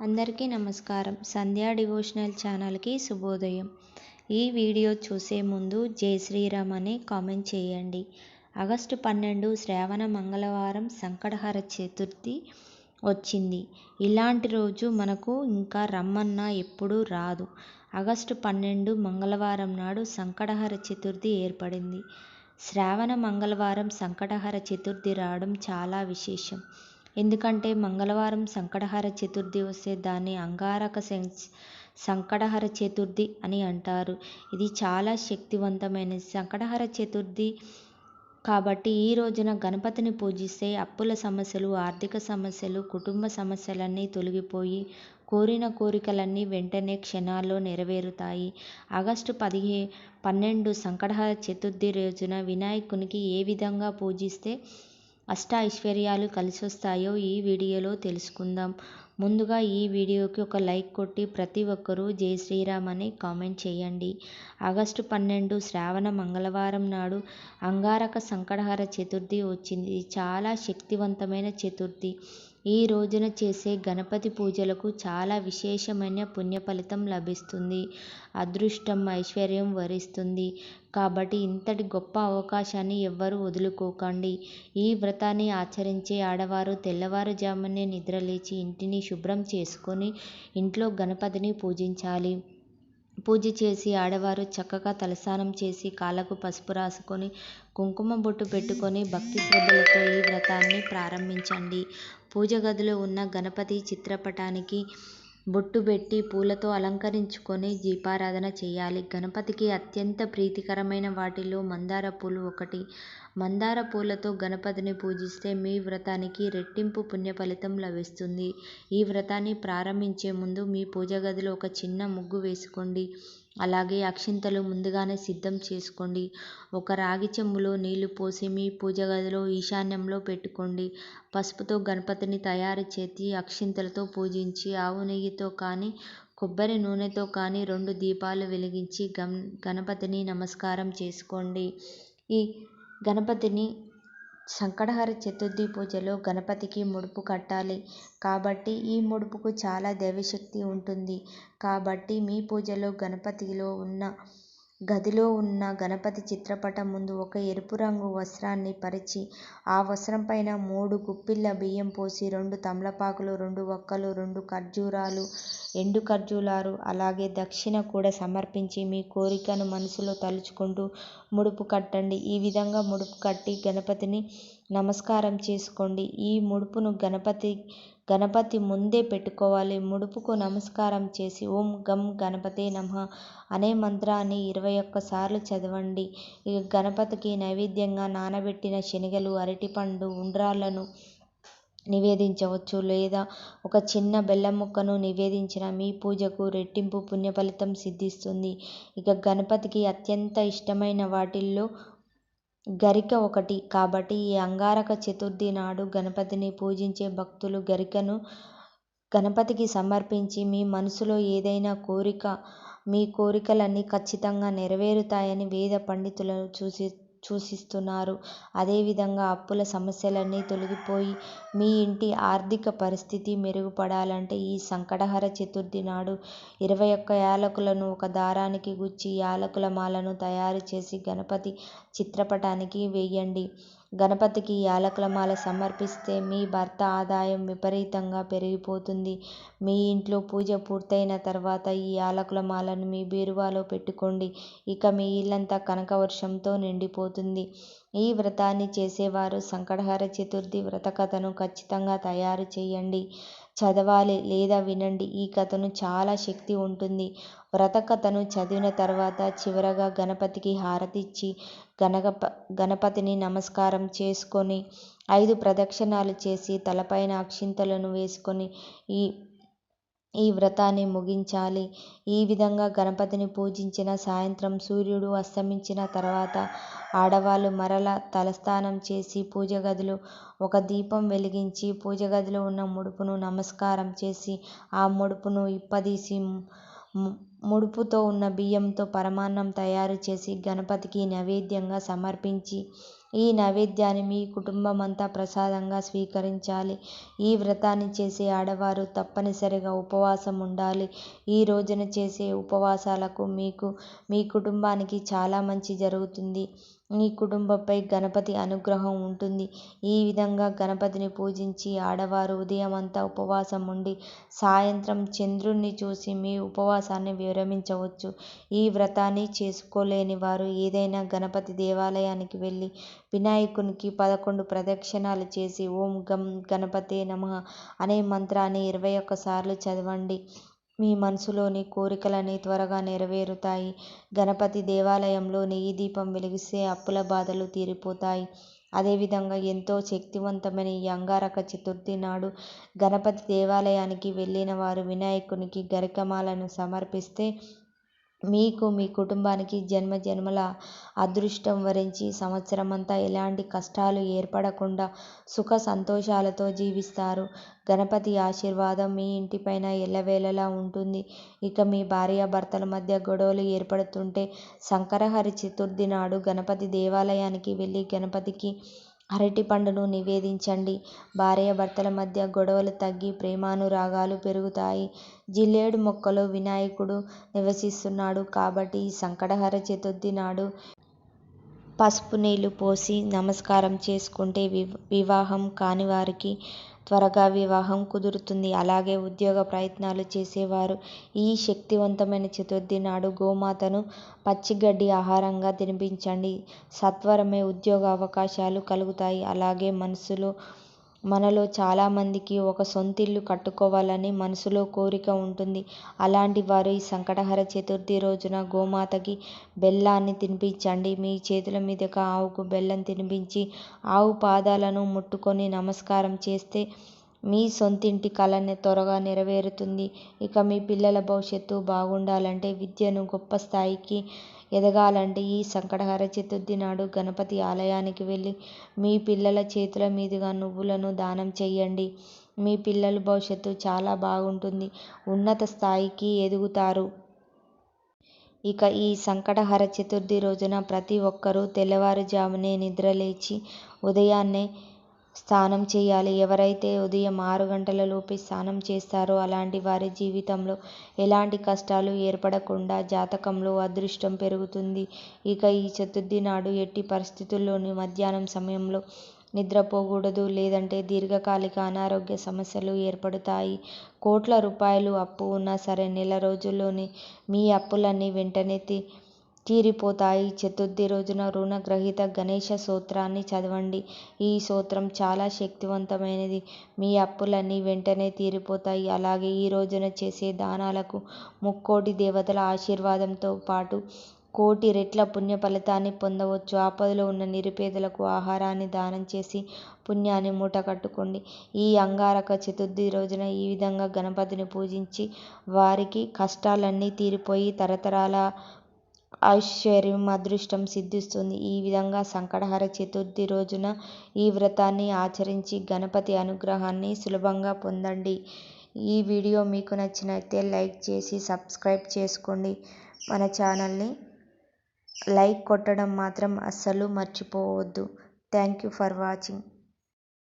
అందరికీ నమస్కారం. సంధ్యా డివోషనల్ ఛానల్కి శుభోదయం. ఈ వీడియో చూసే ముందు జై శ్రీరామ్ అని కామెంట్ చేయండి. ఆగస్టు పన్నెండు శ్రావణ మంగళవారం సంకటహర చతుర్థి వచ్చింది. ఇలాంటి రోజు మనకు ఇంకా రమ్మన్నా ఎప్పుడూ రాదు. ఆగస్టు పన్నెండు మంగళవారం నాడు సంకటహర చతుర్థి ఏర్పడింది. శ్రావణ మంగళవారం సంకటహర చతుర్థి రావడం చాలా విశేషం. ఎందుకంటే మంగళవారం సంకటహర చతుర్థి వస్తే దాన్ని అంగారక సంకటహర చతుర్థి అని అంటారు. ఇది చాలా శక్తివంతమైనది సంకటహర చతుర్థి. కాబట్టి ఈ రోజున గణపతిని పూజిస్తే అప్పుల సమస్యలు ఆర్థిక సమస్యలు కుటుంబ సమస్యలన్నీ తొలగిపోయి కోరిన కోరికలన్నీ వెంటనే క్షణాల్లో నెరవేరుతాయి. ఆగస్టు పదిహే పన్నెండు సంకటహర చతుర్థి రోజున వినాయకునికి ఏ విధంగా పూజిస్తే అష్ట ఐశ్వర్యాలు కలిసొస్తాయో ఈ వీడియోలో తెలుసుకుందాం. ముందుగా ఈ వీడియోకి ఒక లైక్ కొట్టి ప్రతి ఒక్కరూ జై శ్రీరామ్ అని కామెంట్ చేయండి. ఆగస్టు పన్నెండు శ్రావణ మంగళవారం నాడు అంగారక సంకటహర చతుర్థి వచ్చింది. చాలా శక్తివంతమైన చతుర్థి. ఈ రోజున చేసే గణపతి పూజలకు చాలా విశేషమైన పుణ్య ఫలితం లభిస్తుంది. అదృష్టం ఐశ్వర్యం వరిస్తుంది. కాబట్టి ఇంతటి గొప్ప అవకాశాన్ని ఎవ్వరూ వదులుకోకండి. ఈ వ్రతాన్ని ఆచరించే ఆడవారు తెల్లవారుజామునే నిద్రలేచి ఇంటిని శుభ్రం చేసుకొని ఇంట్లో గణపతిని పూజించాలి. పూజ చేసి ఆడవారు చక్కగా తలస్నానం చేసి కాళ్ళకు పసుపు రాసుకొని కుంకుమ బొట్టు పెట్టుకొని భక్తి శ్రద్ధలతో ఈ వ్రతాన్ని ప్రారంభించండి. పూజ గదిలో ఉన్న గణపతి చిత్రపటానికి బొట్టు పెట్టి పూలతో అలంకరించుకొని దీపారాధన చేయాలి. గణపతికి అత్యంత ప్రీతికరమైన వాటిలో మందార పూలు ఒకటి. మందార పూలతో గణపతిని పూజిస్తే మీ వ్రతానికి రెట్టింపు పుణ్య ఫలితం లభిస్తుంది. ఈ వ్రతాన్ని ప్రారంభించే ముందు మీ పూజ గదిలో ఒక చిన్న ముగ్గు వేసుకోండి. అలాగే అక్షింతలు ముందుగానే సిద్ధం చేసుకోండి. ఒక రాగి చెంబులో నీళ్ళు పోసి మీ పూజ గదిలో ఈశాన్యంలో పెట్టుకోండి. పసుపుతో గణపతిని తయారు చేసి అక్షింతలతో పూజించి ఆవు నెయ్యితో కానీ కొబ్బరి నూనెతో కానీ రెండు దీపాలు వెలిగించి గం గణపతిని నమస్కారం చేసుకోండి. ఈ గణపతిని సంకటహర చతుర్థి పూజలో గణపతికి ముడుపు కట్టాలి. కాబట్టి ఈ ముడుపుకు చాలా దైవశక్తి ఉంటుంది. కాబట్టి మీ పూజలో గణపతిలో ఉన్న గదిలో ఉన్న గణపతి చిత్రపటం ముందు ఒక ఎరుపు రంగు వస్త్రాన్ని పరిచి ఆ వస్త్రం పైన మూడు గుప్పిళ్ళ బియ్యం పోసి రెండు తమలపాకులు రెండు వక్కలు రెండు ఖర్జూరాలు ఎండు ఖర్జూరాలు అలాగే దక్షిణ కూడా సమర్పించి మీ కోరికను మనసులో తలుచుకుంటూ ముడుపు కట్టండి. ఈ విధంగా ముడుపు కట్టి గణపతిని నమస్కారం చేసుకోండి. ఈ ముడుపును గణపతి గణపతి ముందే పెట్టుకోవాలి. ముడుపుకు నమస్కారం చేసి ఓం గం గణపతే నమ అనే మంత్రాన్ని ఇరవై ఒక్కసార్లు చదవండి. ఇక గణపతికి నైవేద్యంగా నానబెట్టిన శనగలు అరటిపండు ఉండ్రాళ్ళను నివేదించవచ్చు. లేదా ఒక చిన్న బెల్లం ముక్కను నివేదించిన మీ పూజకు రెట్టింపు పుణ్య ఫలితం సిద్ధిస్తుంది. ఇక గణపతికి అత్యంత ఇష్టమైన వాటిల్లో గరిక ఒకటి. కాబట్టి ఈ అంగారక చతుర్థి నాడు గణపతిని పూజించే భక్తులు గరికను గణపతికి సమర్పించి మీ మనసులో ఏదైనా కోరిక మీ కోరికలన్నీ ఖచ్చితంగా నెరవేరుతాయని వేద పండితులను చూసి సూచిస్తున్నారు అదేవిధంగా అప్పుల సమస్యలన్నీ తొలగిపోయి మీ ఇంటి ఆర్థిక పరిస్థితి మెరుగుపడాలంటే ఈ సంకటహర చతుర్థి నాడు ఇరవై ఒక్క యాలకులను ఒక దారానికి గుచ్చి యాలకుల మాలను తయారు చేసి గణపతి చిత్రపటానికి వేయండి. గణపతికి యాలకుల మాల సమర్పిస్తే మీ భర్త ఆదాయం విపరీతంగా పెరిగిపోతుంది. మీ ఇంట్లో పూజ పూర్తయిన తర్వాత ఈ యాలకుల మాలను మీ బీరువాలో పెట్టుకోండి. ఇక మీ ఇల్లంతా కనక వర్షంతో నిండిపోతుంది. ఈ వ్రతాన్ని చేసేవారు సంకటహర చతుర్థి వ్రత కథను ఖచ్చితంగా తయారు చేయండి. చదవాలి లేదా వినండి. ఈ కథను చాలా శక్తి ఉంటుంది. వ్రత కథను చదివిన తర్వాత చివరగా గణపతికి హారతిచ్చి గణగప గణపతిని నమస్కారం చేసుకొని ఐదు ప్రదక్షిణాలు చేసి తలపైన అక్షింతలను వేసుకొని ఈ ఈ వ్రతాన్ని ముగించాలి. ఈ విధంగా గణపతిని పూజించిన సాయంత్రం సూర్యుడు అస్తమించిన తర్వాత ఆడవాళ్ళు మరల తలస్నానం చేసి పూజ గదిలో ఒక దీపం వెలిగించి పూజ గదిలో ఉన్న ముడుపును నమస్కారం చేసి ఆ ముడుపును ఇప్పదీసి ముడుపుతో ఉన్న బియ్యంతో పరమాన్నం తయారు చేసి గణపతికి నైవేద్యంగా సమర్పించి ఈ నైవేద్యాన్ని మీ కుటుంబమంతా ప్రసాదంగా స్వీకరించాలి. ఈ వ్రతాన్ని చేసే ఆడవారు తప్పనిసరిగా ఉపవాసం ఉండాలి. ఈ రోజున చేసే ఉపవాసాలకు మీకు మీ కుటుంబానికి చాలా మంచి జరుగుతుంది. మీ కుటుంబంపై గణపతి అనుగ్రహం ఉంటుంది. ఈ విధంగా గణపతిని పూజించి ఆడవారు ఉదయమంతా ఉపవాసం ఉండి సాయంత్రం చంద్రుణ్ణి చూసి మీ ఉపవాసాన్ని విరమించవచ్చు. ఈ వ్రతాన్ని చేసుకోలేని వారు ఏదైనా గణపతి దేవాలయానికి వెళ్ళి వినాయకునికి పదకొండు ప్రదక్షిణాలు చేసి ఓం గం గణపతే నమ అనే మంత్రాన్ని ఇరవై ఒక్కసార్లు చదవండి. మీ మనసులోని కోరికలన్నీ త్వరగా నెరవేరుతాయి. గణపతి దేవాలయంలో నెయ్యి దీపం వెలిగిస్తే అప్పుల బాధలు తీరిపోతాయి. అదేవిధంగా ఎంతో శక్తివంతమైన ఈ అంగారక చతుర్థి నాడు గణపతి దేవాలయానికి వెళ్ళిన వారు వినాయకునికి గరికమాలను సమర్పిస్తే మీకు మీ కుటుంబానికి జన్మ జన్మల అదృష్టం వరించి సంవత్సరమంతా ఎలాంటి కష్టాలు ఏర్పడకుండా సుఖ సంతోషాలతో జీవిస్తారు. గణపతి ఆశీర్వాదం మీ ఇంటిపైన ఎల్లవేళలా ఉంటుంది. ఇక మీ భార్యాభర్తల మధ్య గొడవలు ఏర్పడుతుంటే శంకరహరి చతుర్థి నాడు గణపతి దేవాలయానికి వెళ్ళి గణపతికి అరటిపండును నివేదించండి. భార్యాభర్తల మధ్య గొడవలు తగ్గి ప్రేమానురాగాలు పెరుగుతాయి. జిల్లేడు మొక్కలో వినాయకుడు నివసిస్తున్నాడు కాబట్టి ఈ సంకటహర చతుర్థి నాడు పసుపు నీళ్ళు పోసి నమస్కారం చేసుకుంటే వివాహం కాని వారికి త్వరగా వివాహం కుదురుతుంది. అలాగే ఉద్యోగ ప్రయత్నాలు చేసేవారు. ఈ శక్తివంతమైన చతుర్థి నాడు గోమాతను పచ్చిగడ్డి ఆహారంగా తినిపించండి. సత్వరమే ఉద్యోగ అవకాశాలు కలుగుతాయి. అలాగే మనసులో మనలో చాలామందికి ఒక సొంతిల్లు కట్టుకోవాలని మనసులో కోరిక ఉంటుంది. అలాంటి వారు ఈ సంకటహర చతుర్థి రోజున గోమాతకి బెల్లాన్ని తినిపించండి. మీ చేతుల మీదుగా ఆవుకు బెల్లం తినిపించి ఆవు పాదాలను ముట్టుకొని నమస్కారం చేస్తే మీ సొంతింటి కలనే త్వరగా నెరవేరుతుంది. ఇక మీ పిల్లల భవిష్యత్తు బాగుండాలంటే విద్యను గొప్ప స్థాయికి ఎదగాలంటే ఈ సంకటహర చతుర్థి నాడు గణపతి ఆలయానికి వెళ్ళి మీ పిల్లల చేతుల మీదుగా నువ్వులను దానం చేయండి మీ పిల్లల భవిష్యత్తు చాలా బాగుంటుంది. ఉన్నత స్థాయికి ఎదుగుతారు. ఇక ఈ సంకటహర చతుర్థి రోజున ప్రతి ఒక్కరూ తెల్లవారుజామునే నిద్రలేచి ఉదయాన్నే స్నానం చేయాలి. ఎవరైతే ఉదయం ఆరు గంటలలోపే స్నానం చేస్తారో అలాంటి వారి జీవితంలో ఎలాంటి కష్టాలు ఏర్పడకుండా జాతకంలో అదృష్టం పెరుగుతుంది. ఇక ఈ చతుర్థి నాడు ఎట్టి పరిస్థితుల్లోనూ మధ్యాహ్నం సమయంలో నిద్రపోకూడదు. లేదంటే దీర్ఘకాలిక అనారోగ్య సమస్యలు ఏర్పడతాయి. కోట్ల రూపాయలు అప్పు ఉన్నా సరే నెల రోజుల్లోనే మీ అప్పులన్నీ వెంటనే తీరిపోతాయి. చతుర్థి రోజున రుణగ్రహీత గణేశ స్తోత్రాన్ని చదవండి. ఈ స్తోత్రం చాలా శక్తివంతమైనది. మీ అప్పులన్నీ వెంటనే తీరిపోతాయి. అలాగే ఈ రోజున చేసే దానాలకు ముక్కోటి దేవతల ఆశీర్వాదంతో పాటు కోటి రెట్ల పుణ్య ఫలితాన్ని పొందవచ్చు. ఆపదలో ఉన్న నిరుపేదలకు ఆహారాన్ని దానం చేసి పుణ్యాన్ని మూటకట్టుకోండి ఈ అంగారక చతుర్థి రోజున ఈ విధంగా గణపతిని పూజించి వారికి కష్టాలన్నీ తీరిపోయి తరతరాల ఐశ్వర్యం అదృష్టం సిద్ధిస్తుంది. ఈ విధంగా సంకటహర చతుర్థి రోజున ఈ వ్రతాన్ని ఆచరించి గణపతి అనుగ్రహాన్ని సులభంగా పొందండి. ఈ వీడియో మీకు నచ్చినట్లయితే లైక్ చేసి సబ్స్క్రైబ్ చేసుకోండి. మన ఛానల్ని లైక్ కొట్టడం మాత్రం అస్సలు మర్చిపోవద్దు. Thank you for watching.